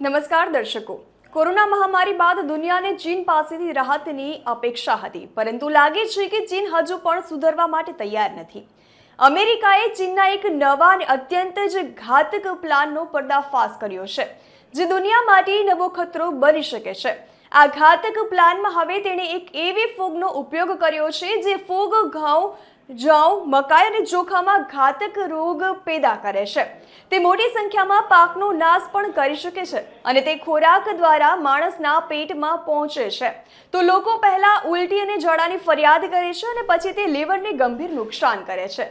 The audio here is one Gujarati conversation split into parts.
નમસ્કાર દર્શકો. કોરોના મહામારી બાદ દુનિયાને ચીન પાસેથી રાહતની અપેક્ષા હતી, પરંતુ લાગે છે કે ચીન હજુ પણ સુધરવા માટે તૈયાર નથી. અમેરિકાએ ચીનના એક નવા અને અત્યંત જ ઘાતક પ્લાનનો પર્દાફાશ કર્યો છે, જે દુનિયા માટે નવો ખતરો બની શકે છે. આ ઘાતક પ્લાનમાં હવે તેણે એક એવી ફૂગનો ઉપયોગ કર્યો છે, જે ફૂગ ઘઉં જવ મકાઈ અને ચોખામાં ઘાતક રોગ પેદા કરે છે. તે મોટી સંખ્યામાં પાકનો નાશ પણ કરી શકે છે અને તે ખોરાક દ્વારા માણસના પેટમાં પહોંચે છે. તો લોકો પહેલા ઉલટી અને ઝાડાની ફરિયાદ કરે છે અને પછી તે લીવરને ગંભીર નુકસાન કરે છે.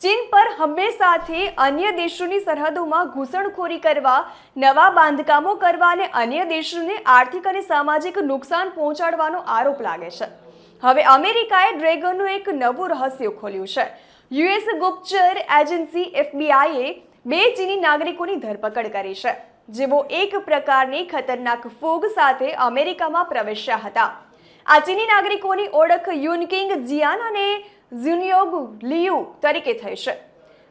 ચીન પર હંમેશાથી અન્ય દેશોની સરહદોમાં ઘૂસણખોરી કરવા, નવા બાંધકામો કરવા અને અન્ય દેશોને આર્થિક અને સામાજિક નુકસાન પહોંચાડવાનો આરોપ લાગે છે. હવે અમેરિકાએ ડ્રેગનનું એક નવું રહસ્ય ખોલ્યું છે. યુએસ ગુપ્તચર એજન્સી એફબીઆઈએ બે ચીની નાગરિકોની ધરપકડ કરી છે, જેઓ એક પ્રકારની ખતરનાક ફૂગ સાથે અમેરિકામાં પ્રવેશ્યા હતા. આ ચીની નાગરિકોની ઓળખ યુનકિંગ જિયાન અને ઝુનિયોગ લિયુ તરીકે થઈ છે.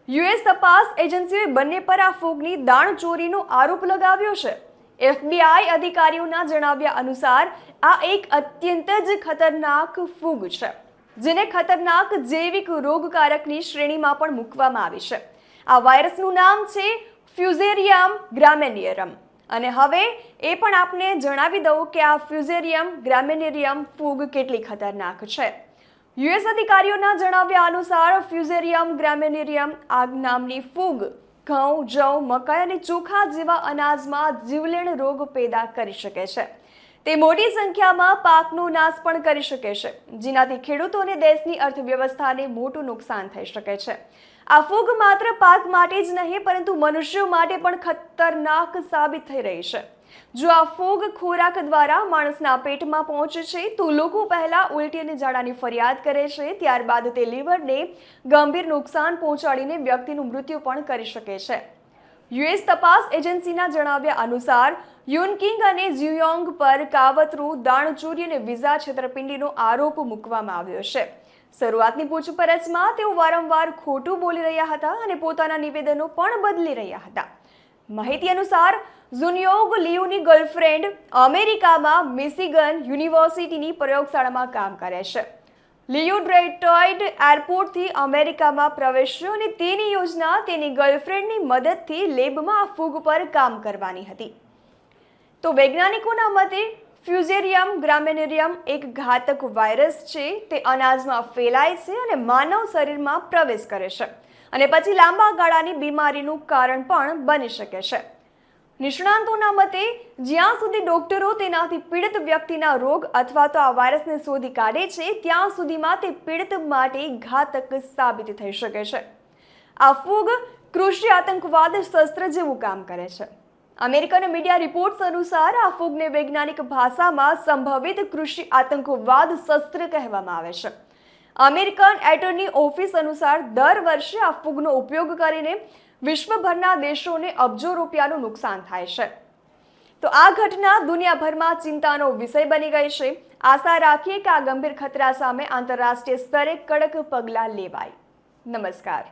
યુએસ તપાસ એજન્સીઓએ બંને પર આ ફૂગની દાણચોરીનો આરોપ લગાવ્યો છે. એફબીઆઈ અધિકારીઓના જણાવ્યા અનુસાર, આ એક અત્યંત જ ખતરનાક ફૂગ છે, જેને ખતરનાક જૈવિક રોગકારકની શ્રેણીમાં પણ મૂકવામાં આવી છે. આ વાયરસનું નામ છે ફ્યુઝેરિયમ ગ્રામેનિયરમ અને હવે એ પણ આપને જણાવી દઉં કે આ ફ્યુઝેરિયમ ગ્રામેનેરિયમ ફૂગ કેટલી ખતરનાક છે. યુએસ અધિકારીઓના જણાવ્યા અનુસાર ફ્યુઝેરિયમ ગ્રામેનેરિયમ આગ નામની ફૂગ ઘઉં, જવ, મકાઈ અને ચોખા જેવા અનાજમાં જીવલેણ રોગ પેદા કરી શકે છે. તે મોટી સંખ્યામાં પાકનો નાશ પણ કરી શકે છે. જેનાથી ખેડૂતો અને દેશની અર્થવ્યવસ્થાને મોટું નુકસાન થઈ શકે છે. આ ફૂગ માત્ર પાક માટે જ નહીં, પરંતુ મનુષ્યો માટે પણ ખતરનાક સાબિત થઈ રહી છે. જો આ ફૂગ ખોરાક દ્વારા માણસના પેટમાં પહોંચે છે, તો લોકો પહેલા ઉલટી અને ઝાડાની ફરિયાદ કરે છે. ત્યારબાદ તે લીવરને ગંભીર નુકસાન પહોંચાડીને વ્યક્તિનું મૃત્યુ પણ કરી શકે છે. યુએસ તપાસ એજન્સીના જણાવ્યા અનુસાર યુનકિંગ અને ઝ્યુયોંગ પર કાવતરું, દાણચોરી અને વિઝા છેતરપિંડીનો આરોપ મૂકવામાં આવ્યો છે. શરૂઆતની પૂછપરછમાં તેઓ વારંવાર ખોટું બોલી રહ્યા હતા અને પોતાના નિવેદનો પણ બદલી રહ્યા હતા. માહિતી અનુસાર, ઝુનિયોગ લિયુની ગર્લફ્રેન્ડ અમેરિકામાં મિશિગન યુનિવર્સિટીની પ્રયોગશાળામાં કામ કરે છે. લિયુ ડ્રેટોઇડ એરપોર્ટથી અમેરિકામાં પ્રવેશ્યો અને તેની યોજના તેની ગર્લફ્રેન્ડની મદદથી લેબમાં ફૂગ પર કામ કરવાની હતી. તો વૈજ્ઞાનિકોના મતે, ફ્યુઝેરિયમ ગ્રામેનેરિયમ એક ઘાતક વાયરસ છે, તે અનાજમાં ફેલાય છે અને માનવ શરીરમાં પ્રવેશ કરે છે. અને પછી લાંબા ગાળાની બીમારીનું કારણ પણ બની શકે છે. નિષ્ણાંતોના મતે, જ્યાં સુધી ડોક્ટરો તેનાથી પીડિત વ્યક્તિના રોગ અથવા તો આ વાયરસને શોધી કાઢે છે, ત્યાં સુધીમાં તે પીડિત માટે ઘાતક સાબિત થઈ શકે છે. આ ફૂગ કૃષિ આતંકવાદ શસ્ત્ર જેવું કામ કરે છે. અમેરિકન મીડિયા રિપોર્ટ્સ અનુસાર, આ ફૂગને વૈજ્ઞાનિક ભાષામાં સંભવિત કૃષિ આતંકવાદ શસ્ત્ર કહેવામાં આવે છે. અમેરિકન એટર્ની ઓફિસ અનુસાર દર વર્ષે આ ફૂગનો ઉપયોગ કરીને વિશ્વભરના દેશોને અબજો રૂપિયાનું નુકસાન થાય છે. તો આ ઘટના દુનિયાભરમાં ચિંતાનો વિષય બની ગઈ છે. આશા રાખીએ કે આ ગંભીર ખતરા સામે આંતરરાષ્ટ્રીય સ્તરે કડક પગલાં લેવાય. નમસ્કાર.